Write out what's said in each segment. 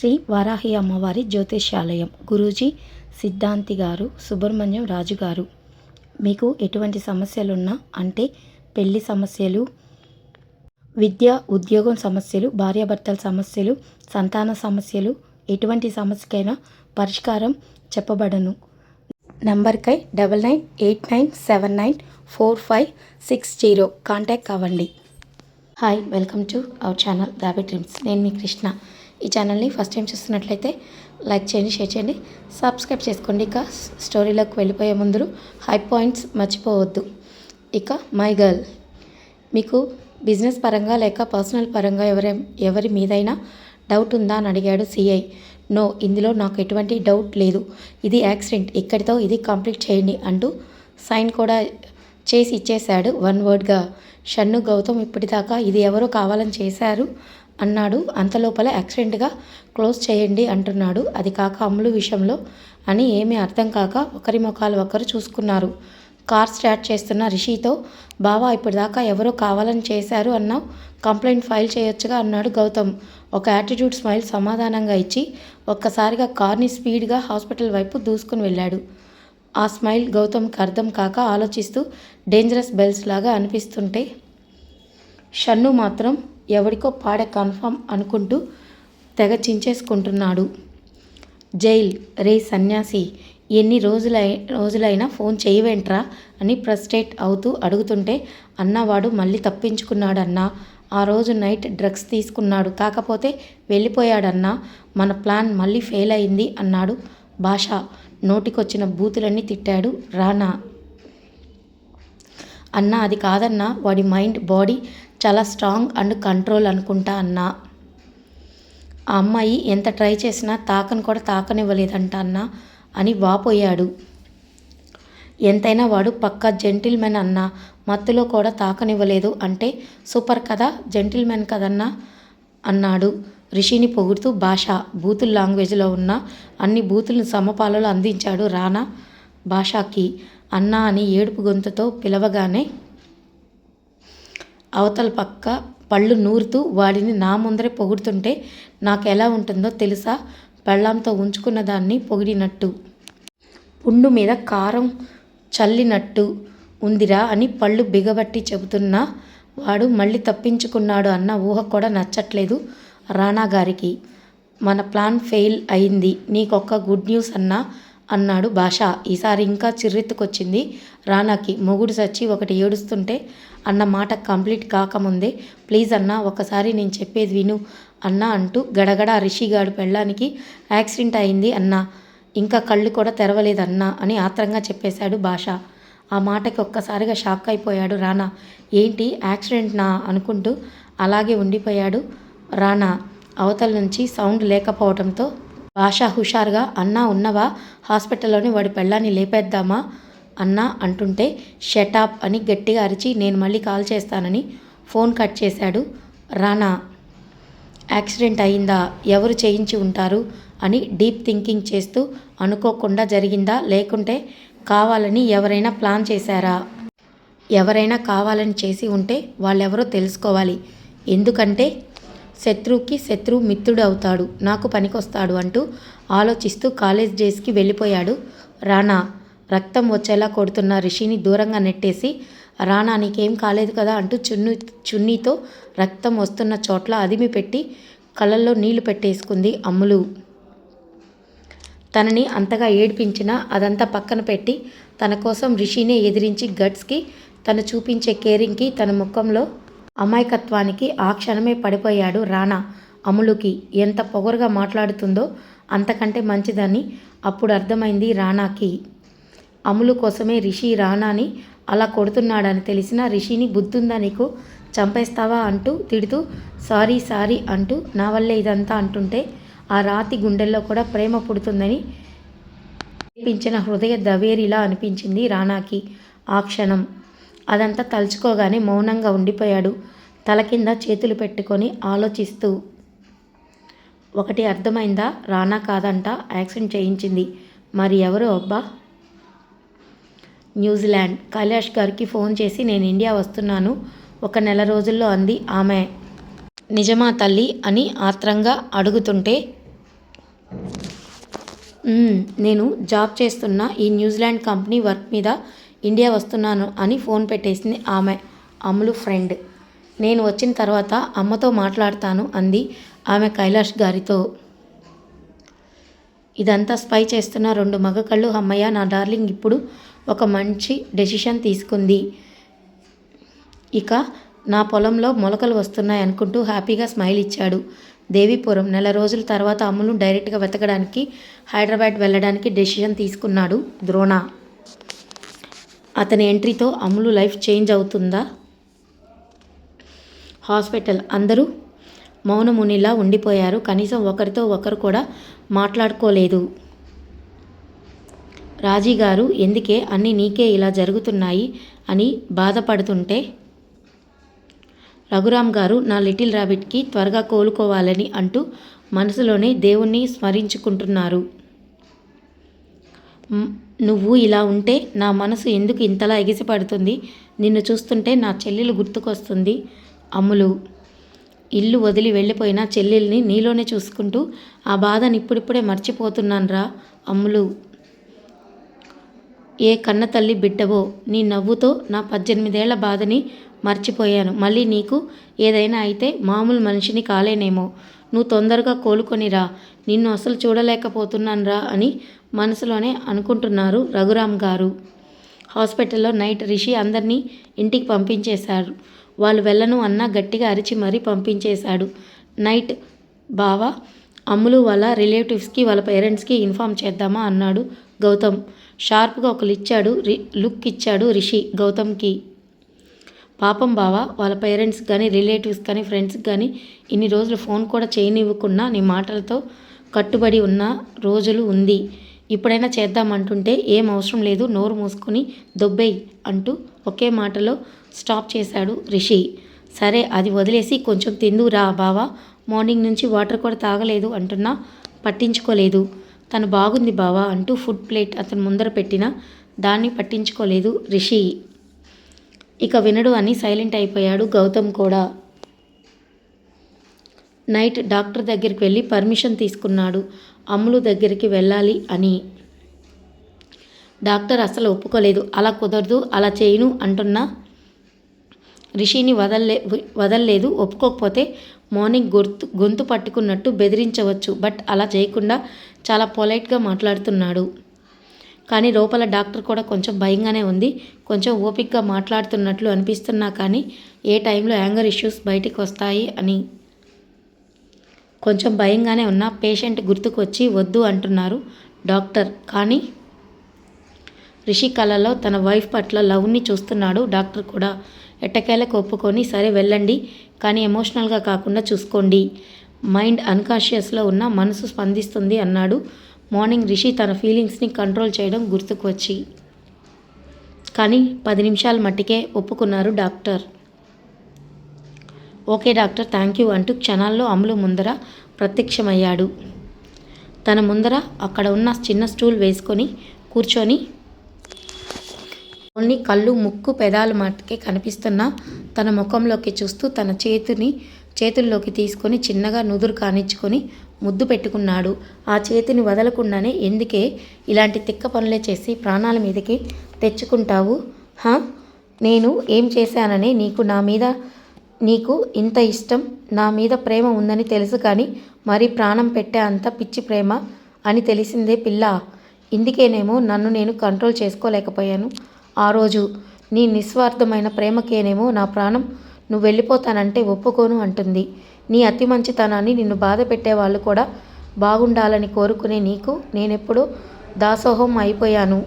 శ్రీ వారాహి అమ్మవారి జ్యోతిష్యాలయం. గురూజీ సిద్ధాంతి గారు సుబ్రహ్మణ్యం రాజు గారు. మీకు ఎటువంటి సమస్యలున్నా అంటే పెళ్ళి సమస్యలు విద్య ఉద్యోగం సమస్యలు భార్యాభర్తల సమస్యలు సంతాన సమస్యలు ఎటువంటి సమస్యకైనా పరిష్కారం చెప్పబడను. నంబర్కై double nine eight nine seven nine four five six zero contact అవ్వండి. Hi welcome to our channel Dhabi dreams. నేను మీ కృష్ణ. ఈ ఛానల్ని ఫస్ట్ టైం చూస్తున్నట్లయితే లైక్ చేయండి షేర్ చేయండి. సబ్స్క్రైబ్ చేసుకోండి. ఇక స్టోరీలోకి వెళ్ళిపోయే ముందు హై పాయింట్స్ మర్చిపోవద్దు. ఇక మై గర్ల్ మీకు బిజినెస్ పరంగా లేక పర్సనల్ పరంగా ఎవరి ఎవరి మీదైనా డౌట్ ఉందా అని అడిగాడు సిఐ నో ఇందులో నాకు ఎటువంటి డౌట్ లేదు. ఇది యాక్సిడెంట్ ఇక్కడితో ఇది కంప్లీట్ చేయండి అంటూ సైన్ కూడా చేసి ఇచ్చేశాడు. వన్ వర్డ్గా షన్ను గౌతమ్ ఇప్పటిదాకా ఇది ఎవరో కావాలని చేశారు? అన్నాడు. అంతలోపల యాక్సిడెంట్గా క్లోజ్ చేయండి అంటున్నాడు. అది కాక అమ్ములు విషయంలో అని ఏమీ అర్థం కాక ఒకరి ముఖాలు ఒకరు చూసుకున్నారు. కార్ స్టార్ట్ చేస్తున్న రిషితో బావా ఇప్పటిదాకా ఎవరో కావాలని చేశారు అన్నావు కంప్లైంట్ ఫైల్ చేయొచ్చుగా అన్నాడు గౌతమ్. ఒక యాటిట్యూడ్ స్మైల్ సమాధానంగా ఇచ్చి ఒక్కసారిగా కార్ని స్పీడ్గా హాస్పిటల్ వైపు దూసుకుని వెళ్ళాడు. ఆ స్మైల్ గౌతమ్కి అర్థం కాక ఆలోచిస్తూ డేంజరస్ బెల్స్ లాగా అనిపిస్తుంటే షన్ను మాత్రం ఎవరికో పాడే కన్ఫామ్ అనుకుంటూ తెగ చించేసుకుంటున్నాడు. జైల్ రే సన్యాసి ఎన్ని రోజులై రోజులైనా ఫోన్ చేయవేంట్రా అని ప్రస్టేట్ అవుతూ అడుగుతుంటే అన్నవాడు మళ్ళీ తప్పించుకున్నాడన్నా. ఆ రోజు నైట్ డ్రగ్స్ తీసుకున్నాడు. కాకపోతే వెళ్ళిపోయాడన్నా. మన ప్లాన్ మళ్ళీ ఫెయిల్ అయింది అన్నాడు భాష. నోటికొచ్చిన బూతులన్నీ తిట్టాడు రానా. అన్న అది కాదన్నా. వాడి మైండ్ బాడీ చాలా స్ట్రాంగ్ అండ్ కంట్రోల్ అనుకుంటా అన్నా. ఆ అమ్మాయి ఎంత ట్రై చేసినా తాకని కూడా తాకనివ్వలేదంట అన్న అని వాపోయాడు. ఎంతైనా వాడు పక్కా జెంటిల్మెన్ అన్న మత్తులో కూడా తాకనివ్వలేదు అంటే సూపర్ కదా జెంటిల్మెన్ కదన్నా అన్నాడు. రిషిని పొగుడుతూ భాష బూతుల లాంగ్వేజ్లో ఉన్న అన్ని బూతులను సమపాలలో అందించాడు రానా భాషాకి. అన్నా అని ఏడుపు గొంతుతో పిలవగానే అవతల పక్క పళ్ళు నూరుతూ వాడిని నా ముందరే పొగుడుతుంటే నాకు ఎలా ఉంటుందో తెలుసా? పెళ్ళాంతో ఉంచుకున్న దాన్ని పొగిడినట్టు. పుండు మీద కారం చల్లినట్టు ఉందిరా అని పళ్ళు బిగబట్టి చెబుతున్నా వాడు మళ్ళీ తప్పించుకున్నాడు అన్న ఊహ కూడా నచ్చట్లేదు రానా గారికి. మన ప్లాన్ ఫెయిల్ అయింది. నీకొక్క గుడ్ న్యూస్ అన్నా అన్నాడు భాష. ఈసారి ఇంకా చిర్రెత్తుకొచ్చింది రానాకి మొగుడు సచ్చి ఒకటి ఏడుస్తుంటే అన్న మాట కంప్లీట్ కాకముందే ప్లీజ్ అన్న ఒకసారి నేను చెప్పేది విను. అన్న అంటూ గడగడ రిషిగాడు పెళ్ళానికి యాక్సిడెంట్ అయింది అన్న ఇంకా కళ్ళు కూడా తెరవలేదన్నా అని ఆత్రంగా చెప్పేశాడు భాష. ఆ మాటకి ఒక్కసారిగా షాక్ అయిపోయాడు రానా. ఏంటి యాక్సిడెంట్ నా అనుకుంటూ అలాగే ఉండిపోయాడు రానా. అవతల నుంచి సౌండ్ లేకపోవడంతో భాష హుషారుగా అన్నా ఉన్నవా? హాస్పిటల్లోని వాడి పెళ్ళాన్ని లేపేద్దామా? అన్నా అంటుంటే షటాప్ అని గట్టిగా అరిచి నేను మళ్ళీ కాల్ చేస్తానని ఫోన్ కట్ చేశాడు. రానా యాక్సిడెంట్ అయిందా? ఎవరు చేయించి ఉంటారు? అని డీప్ థింకింగ్ చేస్తూ అనుకోకుండా జరిగిందా? లేకుంటే కావాలని ఎవరైనా ప్లాన్ చేశారా? ఎవరైనా కావాలని చేసి ఉంటే వాళ్ళెవరో తెలుసుకోవాలి. ఎందుకంటే శత్రువుకి శత్రువు మిత్రుడు అవుతాడు. నాకు పనికొస్తాడు అంటూ ఆలోచిస్తూ కాలేజ్ డేస్కి వెళ్ళిపోయాడు రానా. రక్తం వచ్చేలా కొడుతున్న రిషిని దూరంగా నెట్టేసి రానా నీకేం కాలేదు కదా అంటూ చున్ను చున్నీతో రక్తం వస్తున్న చోట్ల అదిమి పెట్టి కళ్ళల్లో నీళ్ళు పెట్టేసుకుంది అమ్ములు. తనని అంతగా ఏడ్పించినా అదంతా పక్కన పెట్టి తన కోసం రిషినే ఎదిరించి గట్స్కి తను చూపించే కేరింగ్కి తన ముఖంలో అమాయకత్వానికి ఆ క్షణమే పడిపోయాడు రానా అములుకి ఎంత పొగరుగా మాట్లాడుతుందో అంతకంటే మంచిదని అప్పుడు అర్థమైంది రానాకి అములు కోసమే రిషి రానాని అలా కొడుతున్నాడని తెలిసిన రిషిని బుద్ధుందా నీకు? చంపేస్తావా అంటూ తిడుతూ సారీ సారీ అంటూ నా వల్లే ఇదంతా అంటుంటే ఆ రాతి గుండెల్లో కూడా ప్రేమ పుడుతుందని అనిపించిన హృదయ దవేరిలా అనిపించింది రానాకి ఆ క్షణం. అదంతా తలుచుకోగానే మౌనంగా ఉండిపోయాడు తల కింద చేతులు పెట్టుకొని ఆలోచిస్తూ. ఒకటి అర్థమైందా? రానా కాదంట యాక్సిడెంట్ చేయించింది. మరి ఎవరు? అబ్బా! న్యూజిలాండ్. కైలాష్ గారికి ఫోన్ చేసి నేను ఇండియా వస్తున్నాను. ఒక నెల రోజుల్లో అంది ఆమె. నిజమా తల్లి అని ఆత్రంగా అడుగుతుంటే నేను జాబ్ చేస్తున్న ఈ న్యూజిలాండ్ కంపెనీ వర్క్ మీద ఇండియా వస్తున్నాను అని ఫోన్ పెట్టేసింది ఆమె. అమ్ములు ఫ్రెండ్. నేను వచ్చిన తర్వాత అమ్మతో మాట్లాడతాను అంది ఆమె కైలాష్ గారితో. ఇదంతా స్పై చేస్తున్న రెండు మగ కళ్ళు అమ్మయ్య నా డార్లింగ్ ఇప్పుడు ఒక మంచి డెసిషన్ తీసుకుంది. ఇక నా పొలంలో మొలకలు వస్తున్నాయి అనుకుంటూ హ్యాపీగా స్మైల్ ఇచ్చాడు. దేవీపురం నెల రోజుల తర్వాత అమ్ములు డైరెక్ట్గా వెతకడానికి హైదరాబాద్ వెళ్ళడానికి డెసిషన్ తీసుకున్నాడు ద్రోణ. అతని ఎంట్రీతో అమ్ములు లైఫ్ చేంజ్ అవుతుందా? హాస్పిటల్ అందరూ మౌనమునిలా ఉండిపోయారు. కనీసం ఒకరితో ఒకరు కూడా మాట్లాడుకోలేదు. రాజీ గారు ఎందుకే అన్నీ నీకే ఇలా జరుగుతున్నాయి? అని బాధపడుతుంటే రఘురామ్ గారు నా లిటిల్ రాబిట్కి త్వరగా కోలుకోవాలని అంటూ మనసులోనే దేవుణ్ణి స్మరించుకుంటున్నారు. నువ్వు ఇలా ఉంటే నా మనసు ఎందుకు ఇంతలా ఎగిసిపడుతుంది? నిన్ను చూస్తుంటే నా చెల్లెలు గుర్తుకొస్తుంది. అమ్ములు ఇల్లు వదిలి వెళ్ళిపోయిన చెల్లెల్ని నీలోనే చూసుకుంటూ ఆ బాధని ఇప్పుడిప్పుడే మర్చిపోతున్నానురా అమ్ములు ఏ కన్న తల్లి బిడ్డవో నీ నవ్వుతో నా పద్దెనిమిదేళ్ళ బాధని మర్చిపోయాను. మళ్ళీ నీకు ఏదైనా అయితే మామూలు మనిషిని కాలేనేమో. నువ్వు తొందరగా కోలుకొనిరా. నిన్ను అసలు చూడలేకపోతున్నానురా అని మనసులోనే అనుకుంటున్నారు రఘురామ్ గారు. హాస్పిటల్లో నైట్ రిషి అందరినీ ఇంటికి పంపించేశారు. వాళ్ళు వెళ్ళను అన్నా గట్టిగా అరిచి మరీ పంపించేశాడు. నైట్ బావ అమ్ములు వాళ్ళ రిలేటివ్స్కి వాళ్ళ పేరెంట్స్కి ఇన్ఫామ్ చేద్దామా అన్నాడు గౌతమ్. షార్ప్గా ఒక ఇచ్చాడు రి లుక్ ఇచ్చాడు రిషి గౌతమ్కి. పాపం బావ వాళ్ళ పేరెంట్స్ కానీ రిలేటివ్స్ కానీ ఫ్రెండ్స్కి కానీ ఇన్ని రోజులు ఫోన్ కూడా చేయనివ్వకుండా నీ మాటలతో కట్టుబడి ఉన్న రోజులు ఉంది. ఇప్పుడైనా చేద్దామంటుంటే ఏం అవసరం లేదు నోరు మూసుకొని దొబ్బేయ్ అంటూ ఒకే మాటలో స్టాప్ చేశాడు రిషి. సరే అది వదిలేసి కొంచెం తిందురా బావా మార్నింగ్ నుంచి వాటర్ కూడా తాగలేదు అంటున్నా పట్టించుకోలేదు. తను బాగుంది బావా అంటూ ఫుడ్ ప్లేట్ అతను ముందర పెట్టినా దాన్ని పట్టించుకోలేదు రిషి. ఇక వినడు అని సైలెంట్ అయిపోయాడు గౌతమ్ కూడా. నైట్ డాక్టర్ దగ్గరికి వెళ్ళి పర్మిషన్ తీసుకున్నాడు. అమ్ములు దగ్గరికి వెళ్ళాలి అని. డాక్టర్ అసలు ఒప్పుకోలేదు. అలా కుదరదు అలా చేయను అంటున్నా రిషిని వదల్లే వదల్లేదు. ఒప్పుకోకపోతే మార్నింగ్ గొంతు గొంతు పట్టుకున్నట్టు బెదిరించవచ్చు. బట్ అలా చేయకుండా చాలా పొలైట్గా మాట్లాడుతున్నాడు. కానీ లోపల డాక్టర్ కూడా కొంచెం భయంగానే ఉంది. కొంచెం ఓపిక్గా మాట్లాడుతున్నట్లు అనిపిస్తున్నా కానీ ఏ టైంలో యాంగర్ ఇష్యూస్ బయటికి వస్తాయి అని కొంచెం భయంగానే ఉన్న. పేషెంట్ గుర్తుకు వచ్చి వద్దు అంటున్నారు డాక్టర్. కానీ రిషి కళలో తన వైఫ్ పట్ల లవ్ని చూస్తున్నాడు. డాక్టర్ కూడా ఎట్టకేలకు ఒప్పుకొని సరే వెళ్ళండి కానీ ఎమోషనల్గా కాకుండా చూసుకోండి. మైండ్ అన్కాన్షియస్లో ఉన్న మనసు స్పందిస్తుంది అన్నాడు. మార్నింగ్ రిషి తన ఫీలింగ్స్ని కంట్రోల్ చేయడం గుర్తుకు వచ్చి. కానీ పది నిమిషాల మట్టికే ఒప్పుకున్నారు doctor. Okay doctor thank you అంటూ క్షణాల్లో అమలు ముందర ప్రత్యక్షమయ్యాడు. తన ముందర అక్కడ ఉన్న చిన్న స్టూల్ వేసుకొని కూర్చొని ఓన్లీ కళ్ళు ముక్కు పెదాలు మాటకే కనిపిస్తున్న తన ముఖంలోకి చూస్తూ తన చేతిని చేతుల్లోకి తీసుకొని చిన్నగా నుదురు కానిచ్చుకొని ముద్దు పెట్టుకున్నాడు. ఆ చేతిని వదలకుండానే ఎందుకే ఇలాంటి తిక్క పనులే చేసి ప్రాణాల మీదకి తెచ్చుకుంటావు? హా? నేను ఏం చేశానని నీకు నా మీద నీకు ఇంత ఇష్టం? నా మీద ప్రేమ ఉందని తెలుసు కానీ మరి ప్రాణం పెట్టే అంత పిచ్చి ప్రేమ అని తెలిసిందే పిల్ల. ఇందుకేనేమో నన్ను నేను కంట్రోల్ చేసుకోలేకపోయాను. ఆ రోజు నీ నిస్వార్థమైన ప్రేమకేనేమో నా ప్రాణం. నువ్వు వెళ్ళిపోతానంటే ఒప్పుకోను అంటుంది. నీ అతి మంచితనాన్ని నిన్ను బాధ పెట్టేవాళ్ళు కూడా బాగుండాలని కోరుకునే నీకు నేనెప్పుడూ దాసోహం అయిపోయాను.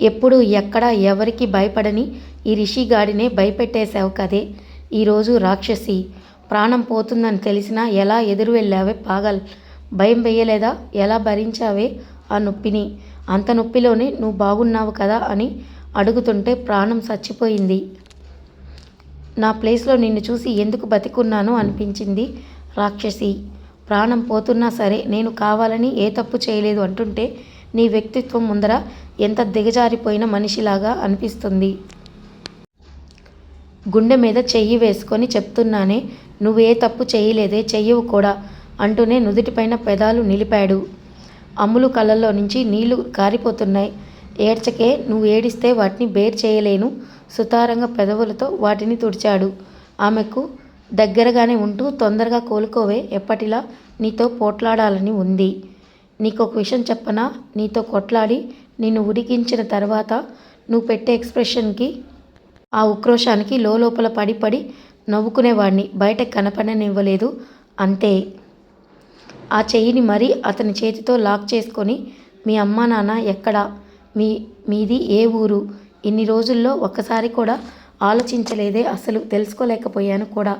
ఎప్పుడు ఎక్కడ ఎవరికి భయపడని ఈ రిషిగాడినే భయపెట్టేశావు కదే. ఈరోజు రాక్షసి ప్రాణం పోతుందని తెలిసినా ఎలా ఎదురు వెళ్ళావే పాగల్? భయం వేయలేదా? ఎలా భరించావే ఆ నొప్పిని? అంత నొప్పిలోనే నువ్వు బాగున్నావు కదా అని అడుగుతుంటే ప్రాణం చచ్చిపోయింది. నా ప్లేస్లో నిన్ను చూసి ఎందుకు బతికున్నాను అనిపించింది రాక్షసి. ప్రాణం పోతున్నా సరే నేను కావాలని ఏ తప్పు చేయలేదు అంటుంటే నీ వ్యక్తిత్వం ముందర ఎంత దిగజారిపోయిన మనిషిలాగా అనిపిస్తుంది. గుండె మీద చెయ్యి వేసుకొని చెప్తున్నానే నువ్వే తప్పు చేయలేదే చెయ్యవు కూడా అంటూనే నుదుటిపైన పెదాలు నిలిపాడు. అమ్ములు కళ్ళల్లో నుంచి నీళ్ళు కారిపోతున్నాయి ఏడ్చకే నువ్వు ఏడిస్తే వాటిని బేర్ చేయలేను. సుతారంగా పెదవులతో వాటిని తుడిచాడు. ఆమెకు దగ్గరగానే ఉంటూ తొందరగా కోలుకోవే ఎప్పటిలా నీతో పోట్లాడాలని ఉంది. నీకొక విషయం చెప్పనా? నీతో కొట్లాడి నిన్ను ఉడికించిన తర్వాత నువ్వు పెట్టే ఎక్స్ప్రెషన్కి ఆ ఉక్రోషానికి లోపల పడి పడి నవ్వుకునేవాడిని. బయటకు కనపడనివ్వలేదు. అంతే. ఆ చెయ్యిని మరీ అతని చేతితో లాక్ చేసుకొని మీ అమ్మా నాన్న ఎక్కడా? మీ మీది ఏ ఊరు? ఇన్ని రోజుల్లో ఒక్కసారి కూడా ఆలోచించలేదే అసలు తెలుసుకోలేకపోయాను కూడా.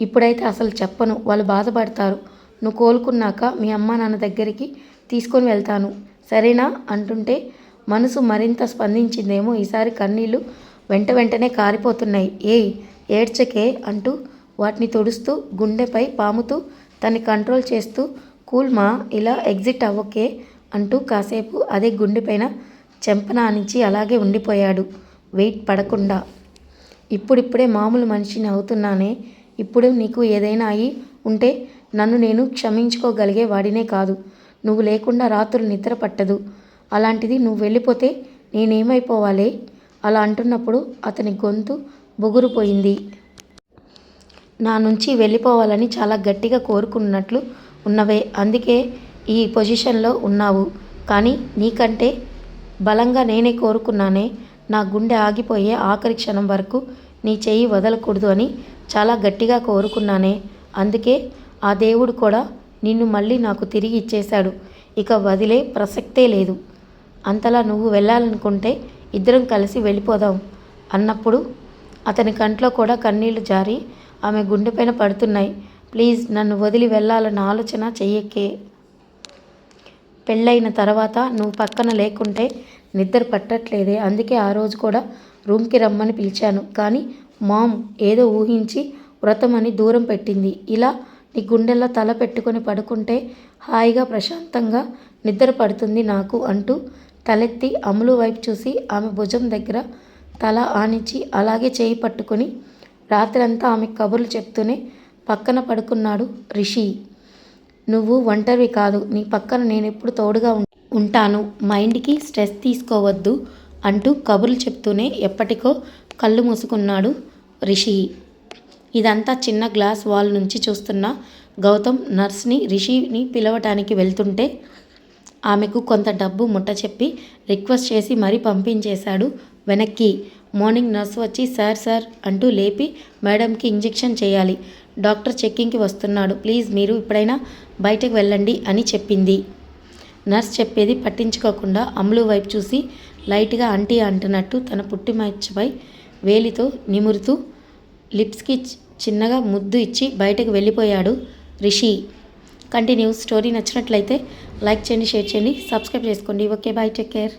ఇప్పుడైతే అసలు చెప్పను వాళ్ళు బాధపడతారు. నువ్వు కోలుకున్నాక మీ అమ్మా నాన్న దగ్గరికి తీసుకొని వెళ్తాను. సరేనా? అంటుంటే మనసు మరింత స్పందించిందేమో ఈసారి కన్నీళ్ళు వెంట వెంటనే కారిపోతున్నాయి. ఏయ్ ఏడ్చకే అంటూ వాటిని తుడుస్తూ గుండెపై పాముతూ తన్ని కంట్రోల్ చేస్తూ కూల్మా ఇలా ఎగ్జిట్ అవ్వకే అంటూ కాసేపు అదే గుండెపైన చెంపనానించి అలాగే ఉండిపోయాడు. వెయిట్ పడకుండా. ఇప్పుడిప్పుడే మామూలు మనిషిని అవుతున్నానే. ఇప్పుడు నీకు ఏదైనా అయి ఉంటే నన్ను నేను క్షమించుకోగలిగే వాడినే కాదు. నువ్వు లేకుండా రాత్రులు నిద్ర పట్టదు. అలాంటిది నువ్వు వెళ్ళిపోతే నేనేమైపోవాలే? అలా అంటున్నప్పుడు అతని గొంతు బొగురుపోయింది. నా నుంచి వెళ్ళిపోవాలని చాలా గట్టిగా కోరుకున్నట్లు ఉన్నవే. అందుకే ఈ పొజిషన్లో ఉన్నావు. కానీ నీకంటే బలంగా నేనే కోరుకున్నానే నా గుండె ఆగిపోయే ఆఖరి క్షణం వరకు నీ చెయ్యి వదలకూడదు అని చాలా గట్టిగా కోరుకున్నానే. అందుకే ఆ దేవుడు కూడా నిన్ను మళ్ళీ నాకు తిరిగి ఇచ్చేశాడు. ఇక వదిలే ప్రసక్తే లేదు. అంతలా నువ్వు వెళ్ళాలనుకుంటే ఇద్దరం కలిసి వెళ్ళిపోదాం అన్నప్పుడు అతని కంట్లో కూడా కన్నీళ్ళు జారి ఆమె గుండెపైన పడుతున్నాయి. ప్లీజ్ నన్ను వదిలి వెళ్ళాలన్న ఆలోచన చెయ్యకే. పెళ్ళైన తర్వాత నువ్వు పక్కన లేకుంటే నిద్ర పట్టట్లేదే. అందుకే ఆ రోజు కూడా రూమ్కి రమ్మని పిలిచాను. కానీ మామ్ ఏదో ఊహించి వ్రతం అని దూరం పెట్టింది. ఇలా నీ గుండెల్లో తల పెట్టుకొని పడుకుంటే హాయిగా ప్రశాంతంగా నిద్ర పడుతుంది నాకు అంటూ తలెత్తి అమలు వైపు చూసి ఆమె భుజం దగ్గర తల ఆనించి అలాగే చేయి పట్టుకుని రాత్రంతా ఆమె కబుర్లు చెప్తూనే పక్కన పడుకున్నాడు రిషి. నువ్వు ఒంటరివి కాదు. నీ పక్కన నేను ఎప్పుడు తోడుగా ఉంటాను. మైండ్కి స్ట్రెస్ తీసుకోవద్దు అంటూ కబుర్లు చెప్తూనే ఎప్పటికో కళ్ళు మూసుకున్నాడు రిషి. ఇదంతా చిన్న గ్లాస్ వాల్ నుంచి చూస్తున్న గౌతమ్ నర్స్ని రిషిని పిలవటానికి వెళ్తుంటే ఆమెకు కొంత డబ్బు ముట్ట చెప్పి రిక్వెస్ట్ చేసి మరీ పంపించేశాడు వెనక్కి. మార్నింగ్ నర్స్ వచ్చి సార్ సార్ అంటూ లేపి మేడంకి ఇంజెక్షన్ చేయాలి. డాక్టర్ చెక్కింగ్కి వస్తున్నాడు. ప్లీజ్ మీరు ఇప్పుడైనా బయటకు వెళ్ళండి అని చెప్పింది. నర్స్ చెప్పేది పట్టించుకోకుండా అమ్ములు వైపు చూసి లైట్గా అంటీ అంటున్నట్టు తన పుట్టి మచ్చపై వేలితో నిమురుతూ లిప్స్కి చిన్నగా ముద్దు ఇచ్చి బయటకు వెళ్ళిపోయాడు రిషి. కంటిన్యూ స్టోరీ నచ్చినట్లయితే లైక్ చేయండి షేర్ చేయండి సబ్స్క్రైబ్ చేసుకోండి. Okay bye take care.